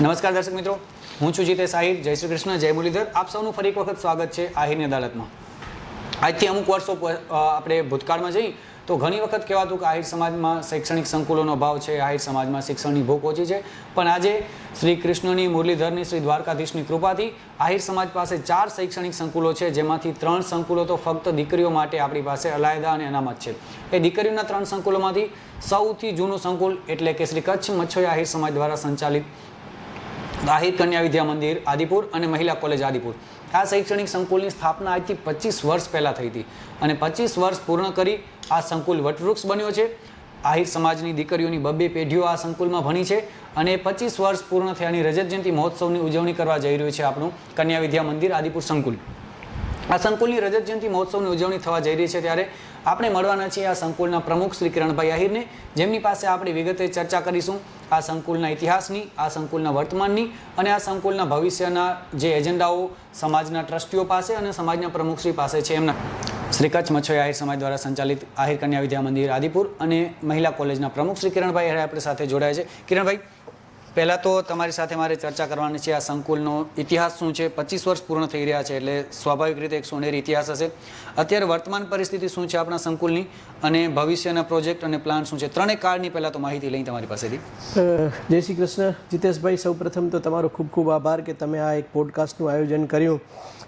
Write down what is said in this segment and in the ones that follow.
નમસ્કાર દર્શક મિત્રો, હું છું જીતેશ આહિર, જય શ્રી કૃષ્ણ, જય મુરલીધર. આપ સૌનું ફરી એક વખત સ્વાગત છે આહિરની અદાલતમાં. આજથી અમુક વર્ષો આપણે ભૂતકાળમાં જઈ, તો ઘણી વખત કહેવાતું કે આહિર સમાજમાં શૈક્ષણિક સંકુલોનો અભાવ છે, આહિર સમાજમાં શિક્ષણની ભૂખ ઓછી છે. પણ આજે શ્રી કૃષ્ણની, મુરલીધરની, શ્રી દ્વારકાધીશની કૃપાથી આહિર સમાજ પાસે ચાર શૈક્ષણિક સંકુલો છે, જેમાંથી ત્રણ સંકુલો તો ફક્ત દીકરીઓ માટે આપણી પાસે અલાયદા અને અનામત છે. એ દીકરીઓના ત્રણ સંકુલોમાંથી સૌથી જૂનું સંકુલ એટલે કે શ્રી કચ્છ મચ્છોઈ આહિર સમાજ દ્વારા સંચાલિત આહિર કન્યા વિદ્યા મંદિર, આદિપુર અને મહિલા કોલેજ આદિપુર. આ શૈક્ષણિક સંકુલની સ્થાપના આજથી પચીસ વર્ષ પહેલાં થઈ હતી અને પચીસ વર્ષ પૂર્ણ કરી આ સંકુલ વટવૃક્ષ બન્યો છે. આહિર સમાજની દીકરીઓની બબ્બે પેઢીઓ આ સંકુલમાં ભણી છે અને પચીસ વર્ષ પૂર્ણ થયાની રજત જયંતિ મહોત્સવની ઉજવણી કરવા જઈ રહ્યું છે આપણું કન્યા વિદ્યા મંદિર, આદિપુર સંકુલ. આ સંકુલની રજત જયંતિ મહોત્સવની ઉજવણી થવા જઈ રહી છે ત્યારે આપણે મળવાના છીએ આ સંકુલના પ્રમુખ શ્રી કિરણભાઈ આહિરને. જેમની પાસે આપણે વિગતે ચર્ચા કરીશું. આ સંકુલના ઇતિહાસની, આ સંકુલના વર્તમાનની અને આ સંકુલના ભવિષ્યના જે એજન્ડાઓ સમાજના ટ્રસ્ટીઓ પાસે અને સમાજના પ્રમુખશ્રી પાસે છે એમના. શ્રી કચ્છ મચ્છોઈ આહિર સમાજ દ્વારા સંચાલિત આહિર કન્યા વિદ્યા મંદિર આદિપુર અને મહિલા કોલેજના પ્રમુખ શ્રી કિરણભાઈ આહિર આપણી સાથે જોડાયા છે. કિરણભાઈ પહેલાં તો તમારી સાથે મારે ચર્ચા કરવાની છે આ સંકુલનો ઇતિહાસ શું છે? પચીસ વર્ષ પૂર્ણ થઈ રહ્યા છે, એટલે સ્વાભાવિક રીતે એક સોનેરી ઇતિહાસ હશે. અત્યારે વર્તમાન પરિસ્થિતિ શું છે આપણા સંકુલની? અને ભવિષ્યના પ્રોજેક્ટ અને પ્લાન શું છે? ત્રણેય કાળની પહેલાં તો માહિતી લઈ તમારી પાસેથી. જય શ્રી કૃષ્ણ. જીતેશભાઈ, સૌપ્રથમ તો તમારો ખૂબ ખૂબ આભાર કે તમે આ એક પોડકાસ્ટનું આયોજન કર્યું.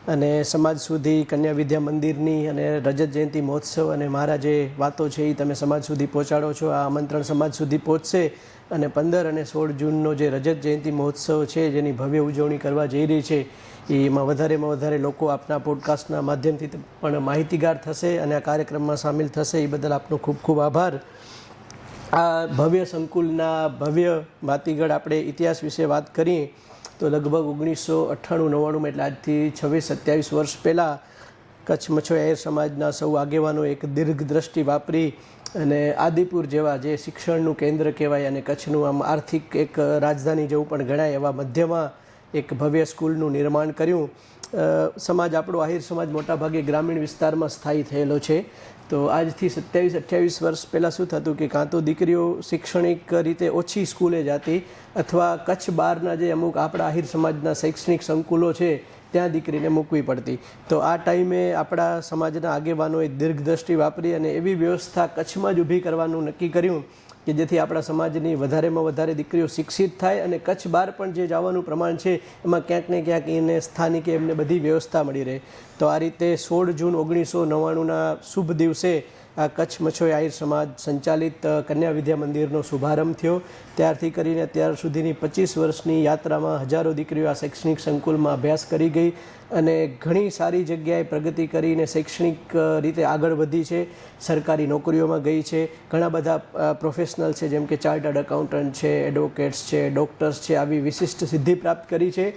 અને સમાજ સુધી, કન્યા વિદ્યા મંદિરની અને રજત જયંતિ મહોત્સવ અને મારા જે વાતો છે એ તમે સમાજ સુધી પહોંચાડો છો. આ આમંત્રણ સમાજ સુધી પહોંચશે. અને પંદર અને સોળ જૂનનો જે રજત જયંતિ મહોત્સવ છે, જેની ભવ્ય ઉજવણી કરવા જઈ રહી છે, એમાં વધારેમાં વધારે લોકો આપના પોડકાસ્ટના માધ્યમથી પણ માહિતીગાર થશે અને આ કાર્યક્રમમાં સામેલ થશે. એ બદલ આપનો ખૂબ ખૂબ આભાર. આ ભવ્ય સંકુલના ભવ્ય ભાતીગળ આપણે ઇતિહાસ વિશે વાત કરીએ, તો લગભગ ઓગણીસો અઠ્ઠાણું નવ્વાણું એટલે આજથી છવ્વીસ સત્યાવીસ વર્ષ પહેલાં કચ્છ મચ્છોઈ એર સમાજના સૌ આગેવાનો એક દીર્ઘ દ્રષ્ટિ વાપરી અને આદિપુર જેવા જે શિક્ષણનું કેન્દ્ર કહેવાય અને કચ્છનું આમ આર્થિક એક રાજધાની જેવું પણ ગણાય એવા મધ્યમાં એક ભવ્ય સ્કૂલનું નિર્માણ કર્યું. સમાજ આપણો આહિર સમાજ મોટાભાગે ગ્રામીણ વિસ્તારમાં સ્થાયી થયેલો છે. તો આજથી સત્યાવીસ અઠ્યાવીસ વર્ષ પહેલાં શું થતું કે કાં તો દીકરીઓ શૈક્ષણિક રીતે ઓછી સ્કૂલે જતી અથવા કચ્છ બહારના જે અમુક આપણા આહિર સમાજના શૈક્ષણિક સંકુલો છે ત્યાં દીકરીને મૂકવી પડતી. તો આ ટાઈમે આપણા સમાજના આગેવાનોએ દીર્ઘદ્રષ્ટિ વાપરી અને એવી વ્યવસ્થા કચ્છમાં જ ઊભી કરવાનું નક્કી કર્યું કે જેથી આપણા સમાજની વધારેમાં વધારે દીકરીઓ શિક્ષિત થાય અને કચ્છ બહાર પણ જે જવાનું પ્રમાણ છે, એમાં ક્યાંક ને ક્યાંક એને સ્થાનિકે એમને બધી વ્યવસ્થા મળી રહે. તો આ રીતે સોળ જૂન ઓગણીસો નવ્વાણુંના શુભ દિવસે કચ્છ મચ્છોઈ આહિર સમાજ સંચાલિત કન્યા વિદ્યા મંદિરનો શુભારંભ થયો. ત્યારથી કરીને અત્યાર સુધીની પચીસ વર્ષની યાત્રામાં હજારો દીકરીઓ આ શૈક્ષણિક સંકુલમાં અભ્યાસ કરી ગઈ અને ઘણી સારી જગ્યાએ પ્રગતિ કરીને શૈક્ષણિક રીતે આગળ વધી છે. સરકારી નોકરીઓમાં ગઈ છે. ઘણા બધા પ્રોફેશનલ છે જેમ કે ચાર્ટર્ડ એકાઉન્ટન્ટ છે એડવોકેટ્સ છે ડૉક્ટર્સ છે, આવી વિશિષ્ટ સિદ્ધિ પ્રાપ્ત કરી છે.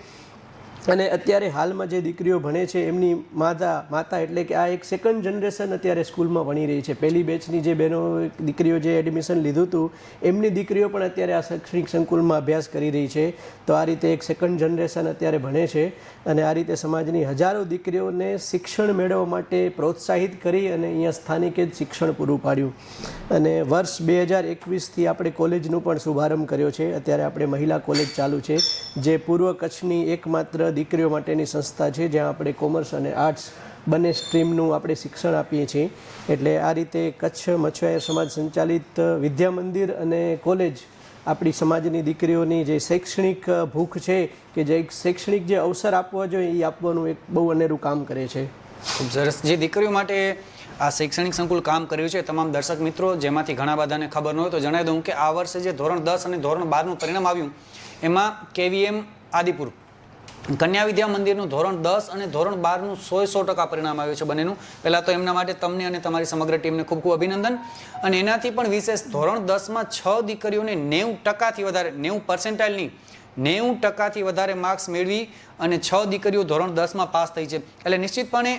અને અત્યારે હાલમાં જે દીકરીઓ ભણે છે, એમની માતા માતા એટલે કે આ એક સેકન્ડ જનરેશન અત્યારે સ્કૂલમાં ભણી રહી છે. પહેલી બેચની જે બહેનો, દીકરીઓ જે એડમિશન લીધું હતું, એમની દીકરીઓ પણ અત્યારે આ શૈક્ષણિક સંકુલમાં અભ્યાસ કરી રહી છે. તો આ રીતે એક સેકન્ડ જનરેશન અત્યારે ભણે છે અને આ રીતે સમાજની હજારો દીકરીઓને શિક્ષણ મેળવવા માટે પ્રોત્સાહિત કરી અને અહીંયા સ્થાનિકે જ શિક્ષણ પૂરું પાડ્યું. અને વર્ષ બે હજાર એકવીસથી આપણે કોલેજનું પણ શુભારંભ કર્યો છે. અત્યારે આપણે મહિલા કોલેજ ચાલુ છે, જે પૂર્વ કચ્છની એકમાત્ર દીકરીઓ માટેની સંસ્થા છે, જ્યાં આપણે કોમર્સ અને આર્ટ્સ બંને સ્ટ્રીમનું આપણે શિક્ષણ આપીએ છીએ. એટલે આ રીતે કચ્છ મછવાયર સમાજ સંચાલિત વિદ્યા મંદિર અને કોલેજ આપણી સમાજની દીકરીઓની જે શૈક્ષણિક ભૂખ છે કે જે શૈક્ષણિક જે અવસર આપવા જોઈએ એ આપવાનું એક બહુ અનેરું કામ કરે છે. ખૂબ સરસ. જે દીકરીઓ માટે આ શૈક્ષણિક સંકુલ કામ કર્યું છે, તમામ દર્શક મિત્રો, જેમાંથી ઘણા બધાને ખબર ન હોય તો જણાવી દઉં કે આ વર્ષે જે ધોરણ દસ અને ધોરણ બારનું પરિણામ આવ્યું, એમાં કેવીએમ આદિપુર કન્યા વિદ્યા મંદિરનું ધોરણ દસ અને ધોરણ બારનું સો સો ટકા પરિણામ આવ્યું છે બંનેનું. પહેલાં તો એમના માટે તમને અને તમારી સમગ્ર ટીમને ખૂબ ખૂબ અભિનંદન. અને એનાથી પણ વિશેષ ધોરણ દસમાં છ દીકરીઓને નેવું ટકાથી વધારે, નેવું પર્સેન્ટાઇલની નેવું ટકાથી વધારે માર્ક્સ મેળવી અને છ દીકરીઓ ધોરણ દસમાં પાસ થઈ છે. એટલે નિશ્ચિતપણે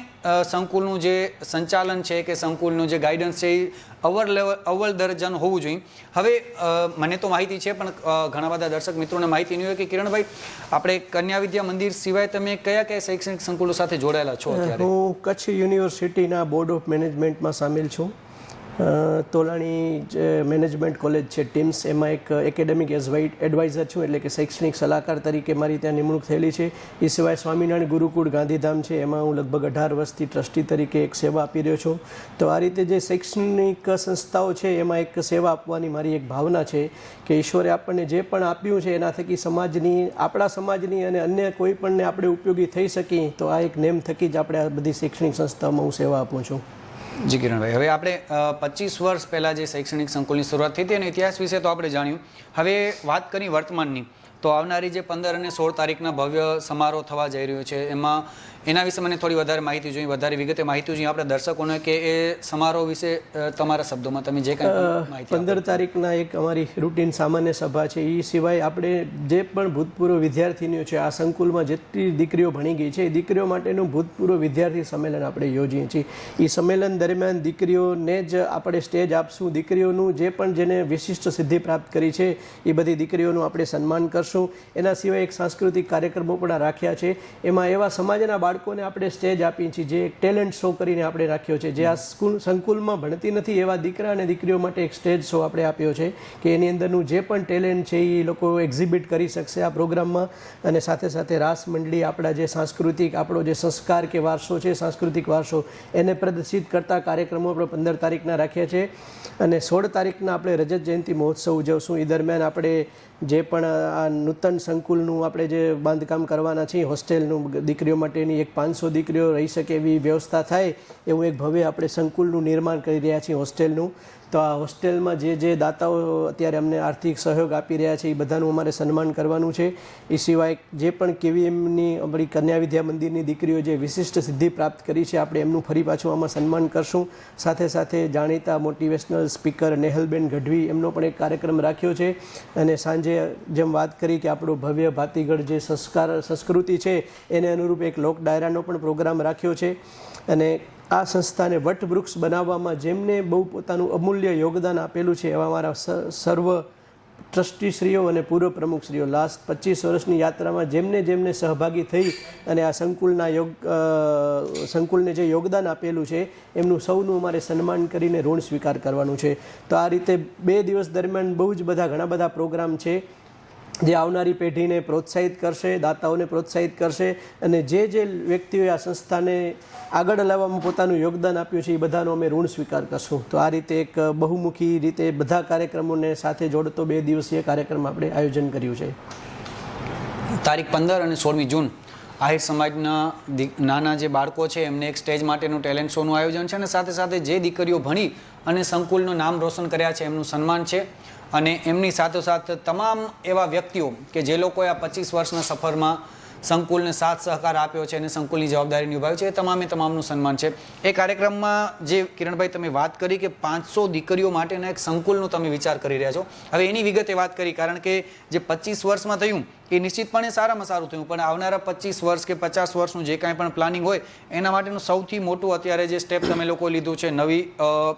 સંકુલનું જે સંચાલન છે કે સંકુલનું જે ગાઈડન્સ છે એ અવર લેવલ અવ્વલ દરજ્જાનું હોવું જોઈએ. હવે મને તો માહિતી છે, પણ ઘણા બધા દર્શક મિત્રોને માહિતી નહીં હોય કે કિરણભાઈ, આપણે કન્યા વિદ્યા મંદિર સિવાય તમે કયા કયા શૈક્ષણિક સંકુલો સાથે જોડાયેલા છો હું કચ્છ યુનિવર્સિટીના બોર્ડ ઓફ મેનેજમેન્ટમાં સામેલ છું. તોલાણી જે મેનેજમેન્ટ કોલેજ છે, ટીમ્સ, એમાં એક એકેડેમિક એડવાઇઝર છું, એટલે કે શૈક્ષણિક સલાહકાર તરીકે મારી ત્યાં નિમણૂક થયેલી છે. એ સિવાય સ્વામિનારાયણ ગુરુકુળ ગાંધીધામ છે, એમાં હું લગભગ અઢાર વર્ષથી ટ્રસ્ટી તરીકે એક સેવા આપી રહ્યો છું. તો આ રીતે જે શૈક્ષણિક સંસ્થાઓ છે, એમાં એક સેવા આપવાની મારી એક ભાવના છે કે ઈશ્વરે આપણને જે પણ આપ્યું છે એના થકી સમાજની, આપણા સમાજની અને અન્ય કોઈ પણને આપણે ઉપયોગી થઈ શકીએ, તો આ એક નેમ થકી જ આપણે આ બધી શૈક્ષણિક સંસ્થાઓમાં હું સેવા આપું છું. જી કિરણભાઈ, હવે આપણે પચીસ વર્ષ પહેલાં જે શૈક્ષણિક સંકુલની શરૂઆત થઈ હતી અને ઇતિહાસ વિશે તો આપણે જાણ્યું. હવે વાત કરી વર્તમાનની, તો આવનારી જે પંદર અને સોળ તારીખના ભવ્ય સમારોહ થવા જઈ રહ્યો છે, એમાં એના વિશે મને થોડી વધારે માહિતી જોઈએ વધારે વિગતે માહિતી જોઈએ. આપણે દર્શકોને કે એ સમારોહ વિશે તમારા શબ્દોમાં તમે જે કાંઈ માહિતી પંદર તારીખના એક અમારી રૂટીન સામાન્ય સભા છે. એ સિવાય આપણે જે પણ ભૂતપૂર્વ વિદ્યાર્થીનીઓ છે આ સંકુલમાં જેટલી દીકરીઓ ભણી ગઈ છે એ દીકરીઓ માટેનું ભૂતપૂર્વ વિદ્યાર્થી સંમેલન આપણે યોજીએ છીએ. એ સંમેલન દરમિયાન દીકરીઓને જ આપણે સ્ટેજ આપશું. દીકરીઓનું જે પણ જેને વિશિષ્ટ સિદ્ધિ પ્રાપ્ત કરી છે એ બધી દીકરીઓનું આપણે સન્માન કરશું. એના સિવાય એક સાંસ્કૃતિક કાર્યક્રમો પણ રાખ્યા છે. એમાં એવા સમાજના બાળકોને આપણે સ્ટેજ આપીએ છીએ, જે એક ટેલેન્ટ શો કરીને આપણે રાખ્યો છે, જે આ સ્કૂલ, સંકુલમાં ભણતી નથી એવા દીકરા અને દીકરીઓ માટે એક સ્ટેજ શો આપણે આપ્યો છે, કે એની અંદરનું જે પણ ટેલેન્ટ છે એ લોકો એક્ઝિબિટ કરી શકશે આ પ્રોગ્રામમાં. અને સાથે સાથે રાસ મંડળી, આપણા જે સાંસ્કૃતિક, આપણો જે સંસ્કાર કે વારસો છે, સાંસ્કૃતિક વારસો, એને પ્રદર્શિત કરતા કાર્યક્રમો આપણે પંદર તારીખના રાખ્યા છે. અને સોળ તારીખના આપણે રજત જયંતિ મહોત્સવ ઉજવશું. એ દરમિયાન આપણે જે પણ આ નૂતન સંકુલનું આપણે જે બાંધકામ કરવાના છીએ, હોસ્ટેલનું, દીકરીઓ માટેની એક પાંચસો દીકરીઓ રહી શકે એવી વ્યવસ્થા થાય, એવું એક ભવ્ય આપણે સંકુલનું નિર્માણ કરી રહ્યા છીએ, હોસ્ટેલનું. તો આ હોસ્ટેલમાં જે જે દાતાઓ અત્યારે અમને આર્થિક સહયોગ આપી રહ્યા છે, એ બધાનું અમારે સન્માન કરવાનું છે. એ સિવાય જે પણ કેવી એમની અમારી કન્યા વિદ્યા મંદિરની દીકરીઓ જે વિશિષ્ટ સિદ્ધિ પ્રાપ્ત કરી છે, આપણે એમનું ફરી પાછું આમાં સન્માન કરશું. સાથે સાથે જાણીતા મોટિવેશનલ સ્પીકર નેહલબેન ગઢવી એમનો પણ એક કાર્યક્રમ રાખ્યો છે. અને સાંજે જેમ વાત કરી કે આપણું ભવ્ય ભાતીગઢ જે સંસ્કાર, સંસ્કૃતિ છે, એને અનુરૂપ એક લોક ડાયરાનો પણ પ્રોગ્રામ રાખ્યો છે. અને આ સંસ્થાને વટવૃક્ષ બનાવવામાં જેમને બહુ પોતાનું અમૂલ્ય યોગદાન આપેલું છે એવા મારા સર્વ ટ્રસ્ટીશ્રીઓ અને પૂર્વ પ્રમુખશ્રીઓ. લાસ્ટ પચીસ વર્ષની યાત્રામાં જેમને જેમને સહભાગી થઈ અને આ સંકુલના યોગ સંકુલને જે યોગદાન આપેલું છે, એમનું સૌનું અમારે સન્માન કરીને ઋણ સ્વીકાર કરવાનું છે. તો આ રીતે બે દિવસ દરમિયાન બહુ જ બધા ઘણા બધા પ્રોગ્રામ છે. જે આવનારી પેઢીને પ્રોત્સાહિત કરશે, દાતાઓને પ્રોત્સાહિત કરશે અને જે જે વ્યક્તિઓએ આ સંસ્થાને આગળ લાવવામાં પોતાનું યોગદાન આપ્યું છે, એ બધાનો અમે ઋણ સ્વીકાર કરશું. તો આ રીતે એક બહુમુખી રીતે બધા કાર્યક્રમોને સાથે જોડતો બે દિવસીય કાર્યક્રમ આપણે આયોજન કર્યું છે. તારીખ પંદર અને સોળમી જૂન આહિર સમાજના નાના જે બાળકો છે, એમને એક સ્ટેજ માટેનું ટેલેન્ટ શોનું આયોજન છે અને સાથે સાથે જે દીકરીઓ ભણી અને સંકુલનું નામ રોશન કર્યા છે, એમનું સન્માન છે. અને એમની સાથોસાથ તમામ એવા વ્યક્તિઓ કે જે લોકોએ આ પચીસ વર્ષના સફરમાં સંકુલને સાથ સહકાર આપ્યો છે અને સંકુલની જવાબદારી નિભાવી છે, એ તમામે તમામનું સન્માન છે. એ કાર્યક્રમમાં જે કિરણભાઈ તમે વાત કરી કે પાંચસો દીકરીઓ માટેના એક સંકુલનો તમે વિચાર કરી રહ્યા છો, હવે એની વિગતે વાત કરી, કારણ કે જે પચીસ વર્ષમાં થયું એ નિશ્ચિતપણે સારામાં સારું થયું. પણ આવનારા પચીસ વર્ષ કે પચાસ વર્ષનું જે કાંઈ પણ પ્લાનિંગ હોય, એના માટેનું સૌથી મોટું અત્યારે જે સ્ટેપ તમે લોકો લીધું છે નવી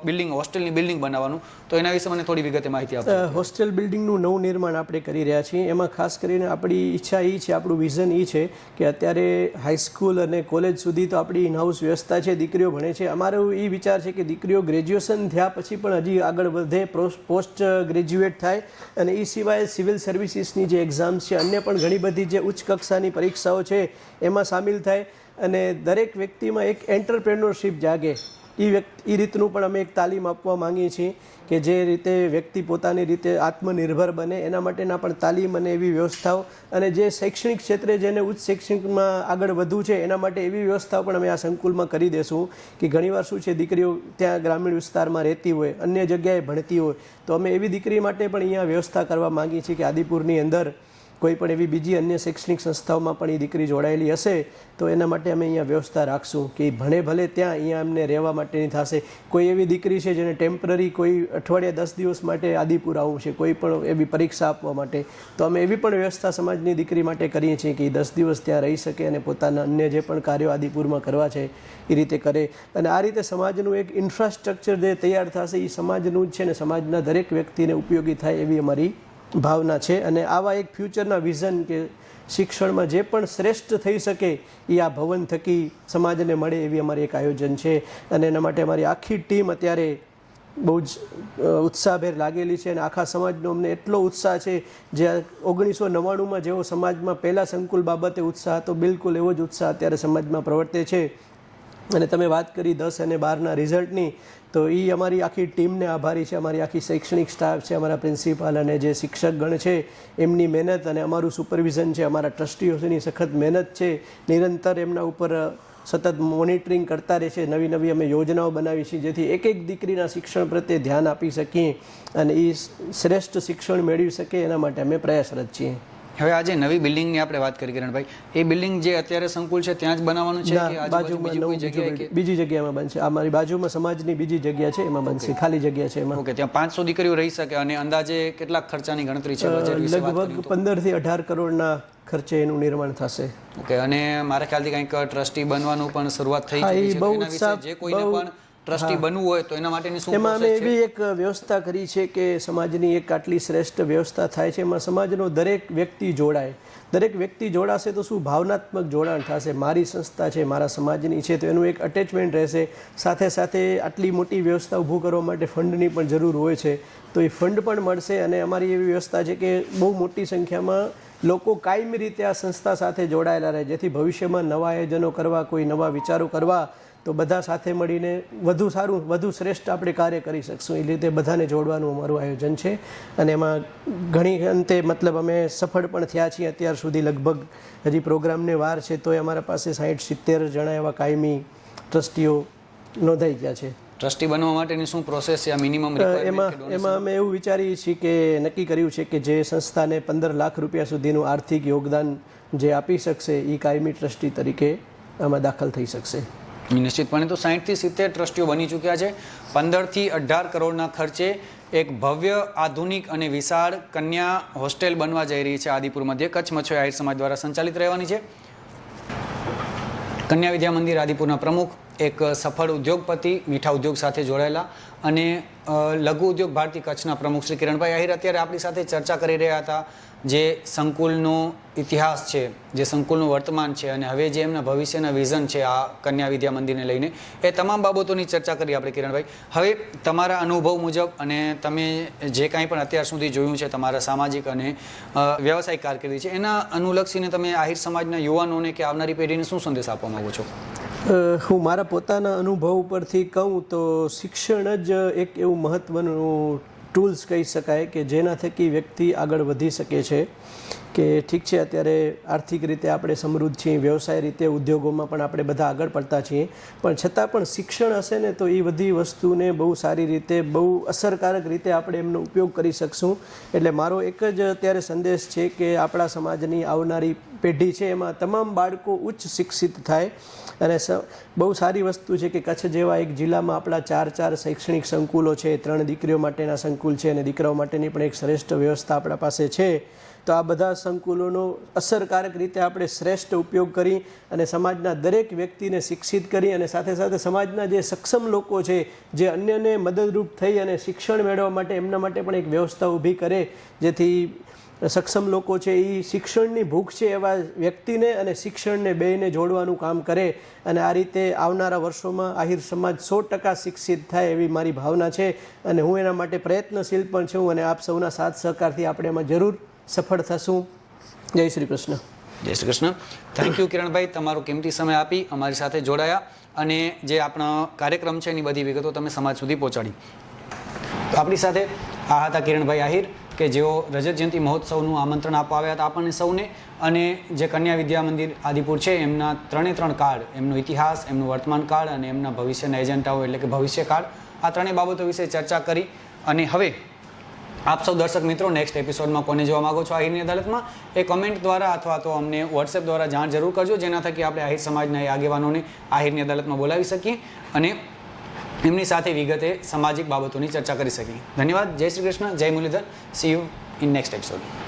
બિલ્ડિંગ હોસ્ટેલની બિલ્ડિંગ બનાવવાનું, તો એના વિશે મને થોડી વિગતે માહિતી આપો. હોસ્ટેલ બિલ્ડિંગનું નવું નિર્માણ આપણે કરી રહ્યા છીએ. એમાં ખાસ કરીને આપણી ઈચ્છા એ છે, આપણું વિઝન એ છે કે અત્યારે હાઈસ્કૂલ અને કોલેજ સુધી તો આપણી ઇનહાઉસ વ્યવસ્થા છે, દીકરીઓ ભણે છે. અમારો એ વિચાર છે કે દીકરીઓ ગ્રેજ્યુએશન થયા પછી પણ હજી આગળ વધે પોસ્ટ ગ્રેજ્યુએટ થાય. અને એ સિવાય સિવિલ સર્વિસીસની જે એક્ઝામ્સ છે, અન્ય પણ ઘણી બધી જે ઉચ્ચ કક્ષાની પરીક્ષાઓ છે એમાં સામેલ થાય અને દરેક વ્યક્તિમાં એક એન્ટરપ્રેન્યોરશિપ જાગે. એ વ્યક્તિ એ રીતનું પણ અમે એક તાલીમ આપવા માંગીએ છીએ કે જે રીતે વ્યક્તિ પોતાની રીતે આત્મનિર્ભર બને, એના માટેના પણ તાલીમ અને એવી વ્યવસ્થાઓ અને જે શૈક્ષણિક ક્ષેત્રે જેને ઉચ્ચ શૈક્ષણિકમાં આગળ વધવું છે, એના માટે એવી વ્યવસ્થાઓ પણ અમે આ સંકુલમાં કરી દેશું કે ઘણીવાર શું છે, દીકરીઓ ત્યાં ગ્રામીણ વિસ્તારમાં રહેતી હોય, અન્ય જગ્યાએ ભણતી હોય, તો અમે એવી દીકરી માટે પણ અહીંયા વ્યવસ્થા કરવા માંગીએ છીએ કે આદિપુરની અંદર કોઈ પણ એવી બીજી અન્ય શૈક્ષણિક સંસ્થાઓમાં પણ એ દીકરી જોડાયેલી હશે, તો એના માટે અમે અહીંયા વ્યવસ્થા રાખશું કે ભણે ભલે ત્યાં અહીંયા એમને રહેવા માટેની થશે. કોઈ એવી દીકરી છે જેને ટેમ્પરરી કોઈ અઠવાડિયા દસ દિવસ માટે આદિપુર આવવું છે, કોઈ પણ એવી પરીક્ષા આપવા માટે. તો અમે એવી પણ વ્યવસ્થા સમાજની દીકરી માટે કરીએ છીએ કે એ દસ દિવસ ત્યાં રહી શકે અને પોતાના અન્ય જે પણ કાર્યો આદિપુરમાં કરવા છે એ રીતે કરે. અને આ રીતે સમાજનું એક ઇન્ફ્રાસ્ટ્રક્ચર જે તૈયાર થશે એ સમાજનું જ છે ને સમાજના દરેક વ્યક્તિને ઉપયોગી થાય એવી અમારી ભાવના છે અને આવા એક ફ્યુચરના વિઝન કે શિક્ષણમાં જે પણ શ્રેષ્ઠ થઈ શકે એ આ ભવન થકી સમાજને મળે એવી અમારી એક આયોજન છે. અને એના માટે અમારી આખી ટીમ અત્યારે બહુ જ ઉત્સાહભેર લાગેલી છે અને આખા સમાજનો અમને એટલો ઉત્સાહ છે જે ઓગણીસો નવ્વાણુંમાં જેવો સમાજમાં પહેલાં સંકુલ બાબતે ઉત્સાહ હતો, બિલકુલ એવો જ ઉત્સાહ અત્યારે સમાજમાં પ્રવર્તે છે. અને તમે વાત કરી દસ અને બારના રિઝલ્ટની, તો એ અમારી આખી ટીમને આભારી છે. અમારી આખી શૈક્ષણિક સ્ટાફ છે, અમારા પ્રિન્સિપાલ અને જે શિક્ષકગણ છે, એમની મહેનત અને અમારું સુપરવિઝન છે, અમારા ટ્રસ્ટીઓની સખત મહેનત છે. નિરંતર એમના ઉપર સતત મોનિટરિંગ કરતા રહે છે નવી નવી અમે યોજનાઓ બનાવી છીએ જેથી એક એક દીકરીના શિક્ષણ પ્રત્યે ધ્યાન આપી શકીએ અને એ શ્રેષ્ઠ શિક્ષણ મેળવી શકે એના માટે અમે પ્રયાસરત છીએ. હવે આજે નવી બિલ્ડિંગની આપણે વાત કરી કિરણભાઈ. એ બિલ્ડિંગ જે અત્યારે સંકુલ છે ત્યાં જ બનાવવાનું છે કે આજુબાજુમાં નવી જગ્યાએ બીજું જગ્યામાં બનશે. અમારી બાજુમાં સમાજની બીજી જગ્યા છે એમાં બનશે ખાલી જગ્યા છે એમાં. ઓકે ત્યાં પાંચસો દીકરીઓ રહી શકે અને અંદાજે કેટલાક ખર્ચાની ગણતરી છે લગભગ પંદરથી અઢાર કરોડના ખર્ચે એનું નિર્માણ થશે. ઓકે અને મારા ખ્યાલથી કંઈક ટ્રસ્ટી બનવાનું પણ શરૂઆત થઈ છે જે કોઈને પણ ટ્રસ્ટી બનવું હોય તો એના માટેની શું એમાં અમે એવી એક વ્યવસ્થા કરી છે કે સમાજની એક આટલી શ્રેષ્ઠ વ્યવસ્થા થાય છે. એમાં સમાજનો દરેક વ્યક્તિ જોડાય. દરેક વ્યક્તિ જોડાશે તો શું ભાવનાત્મક જોડાણ થશે? મારી સંસ્થા છે મારા સમાજની છે તો એનું એક અટેચમેન્ટ રહેશે. સાથે સાથે આટલી મોટી વ્યવસ્થા ઊભું કરવા માટે ફંડની પણ જરૂર હોય છે. તો એ ફંડ પણ મળશે અને અમારી એવી વ્યવસ્થા છે કે બહુ મોટી સંખ્યામાં લોકો કાયમી રીતે આ સંસ્થા સાથે જોડાયેલા રહે જેથી ભવિષ્યમાં નવા આયોજનો કરવા કોઈ નવા વિચારો કરવા તો બધા સાથે મળીને વધુ સારું વધુ શ્રેષ્ઠ આપણે કાર્ય કરી શકશું. એ રીતે બધાને જોડવાનું અમારું આયોજન છે. અને એમાં ઘણી અંતે મતલબ અમે સફળ પણ થયા છીએ અત્યાર સુધી લગભગ. હજી પ્રોગ્રામને વાર છે તોય અમારા પાસે સાઠ સિત્તેર જણા એવા કાયમી ટ્રસ્ટીઓ નોંધાઈ ગયા છે. ટ્રસ્ટી બનવા માટેની શું પ્રોસેસ છે? આ મિનિમમ એમાં એમાં અમે એવું વિચારીએ છીએ કે નક્કી કર્યું છે કે જે સંસ્થાને પંદર લાખ રૂપિયા સુધીનું આર્થિક યોગદાન જે આપી શકશે એ કાયમી ટ્રસ્ટી તરીકે આમાં દાખલ થઈ શકશે. નિશ્ચિતપણે તો સાહીઠથી સિત્તેર ટ્રસ્ટીઓ બની ચૂક્યા છે. પંદરથી અઢાર કરોડના ખર્ચે એક ભવ્ય, આધુનિક અને વિશાળ કન્યા હોસ્ટેલ બનવા જઈ રહી છે આદિપુર મધ્ય. કચ્છ મચ્છો આહિર સમાજ દ્વારા સંચાલિત રહેવાની છે. કન્યા વિદ્યા મંદિર આદિપુરના પ્રમુખ એક સફળ ઉદ્યોગપતિ, મીઠા ઉદ્યોગ સાથે જોડાયેલા અને લઘુ ઉદ્યોગ ભારતી કચ્છના પ્રમુખ શ્રી કિરણભાઈ આહિર અત્યારે આપણી સાથે ચર્ચા કરી રહ્યા હતા, જે સંકુલનો ઇતિહાસ છે, જે સંકુલનું વર્તમાન છે અને હવે જે એમના ભવિષ્યના વિઝન છે આ કન્યા વિદ્યા મંદિરને લઈને, એ તમામ બાબતોની ચર્ચા કરી આપણે કિરણભાઈ. હવે તમારા અનુભવ મુજબ અને તમે જે કાંઈ પણ અત્યાર સુધી જોયું છે તમારા સામાજિક અને વ્યવસાયિક કારકિર્દી છે, એના અનુલક્ષીને તમે આહિર સમાજના યુવાનોને કે આવનારી પેઢીને શું સંદેશ આપવા માગો છો? હું મારા પોતાના અનુભવ ઉપરથી કહું તો શિક્ષણ જ એક એવું મહત્વનું ટૂલ્સ કહી શકાય કે જેના થકી વ્યક્તિ આગળ વધી શકે છે કે ઠીક છે, અત્યારે આર્થિક રીતે આપણે સમૃદ્ધ છીએ, વ્યવસાય રીતે, ઉદ્યોગોમાં પણ આપણે બધા આગળ પડતા છીએ. પણ છતાં પણ શિક્ષણ હશે ને તો એ બધી વસ્તુને બહુ સારી રીતે, બહુ અસરકારક રીતે આપણે એમનો ઉપયોગ કરી શકશું. એટલે મારો એક જ અત્યારે સંદેશ છે કે આપણા સમાજની આવનારી પેઢી છે, એમાં તમામ બાળકો ઉચ્ચ શિક્ષિત થાય. અને બહુ સારી વસ્તુ છે કે કચ્છ જેવા એક જિલ્લામાં આપણા ચાર ચાર શૈક્ષણિક સંકુલો છે, ત્રણ દીકરીઓ માટેના સંકુલ છે અને દીકરાઓ માટેની પણ એક શ્રેષ્ઠ વ્યવસ્થા આપણા પાસે છે. તો આ બધા સંકુલોનો અસરકારક રીતે આપણે શ્રેષ્ઠ ઉપયોગ કરી અને સમાજના દરેક વ્યક્તિને શિક્ષિત કરી અને સાથે સાથે સમાજના જે સક્ષમ લોકો છે, જે અન્યને મદદરૂપ થઈ અને શિક્ષણ મેળવવા માટે એમના માટે પણ એક વ્યવસ્થા ઊભી કરે, જેથી સક્ષમ લોકો છે એ શિક્ષણની ભૂખ છે એવા વ્યક્તિને અને શિક્ષણને બેયને જોડવાનું કામ કરે અને આ રીતે આવનારા વર્ષોમાં આહિર સમાજ સો ટકા શિક્ષિત થાય એવી મારી ભાવના છે અને હું એના માટે પ્રયત્નશીલ પણ છું અને આપ સૌના સાથ સહકારથી આપણે એમાં જરૂર સફળ થશું. જય શ્રી કૃષ્ણ. જય Shri Krishna. Thank you Kiranbhai. તમારો કિંમતી સમય આપી, અમારી સાથે જોડાયા. અને જે આપણો કાર્યક્રમ છે એની બધી વિગતો તમે સમાજ સુધી પહોંચાડી. તો આપણી સાથે આ હતા કિરણભાઈ આહિર. કે જેઓ રજત જયંતિ મહોત્સવનું આમંત્રણ આપવા આવ્યા હતા આપણને સૌને. અને જે કન્યા વિદ્યા મંદિર આદિપુર છે, એમના ત્રણે ત્રણ કાળ, એમનો ઇતિહાસ, એમનું વર્તમાન કાળ અને એમના ભવિષ્યના એજન્ટાઓ એટલે કે ભવિષ્યકાળ આ ત્રણેય બાબતો વિશે ચર્ચા કરી. અને હવે આપ સૌ દર્શક મિત્રો નેક્સ્ટ એપિસોડમાં કોને જોવા માગો છો આહિરની અદાલતમાં? એ કમેન્ટ દ્વારા અથવા તો અમને વોટ્સએપ દ્વારા જાણ જરૂર કરજો, જેના થકી આપણે આહિર સમાજના એ આગેવાનોને આહિરની અદાલતમાં બોલાવી શકીએ. અને એમની સાથે વિગતે સામાજિક બાબતોની ચર્ચા કરી શકીએ ધન્યવાદ. જય શ્રી કૃષ્ણ. જય Muralidhar. See you in next episode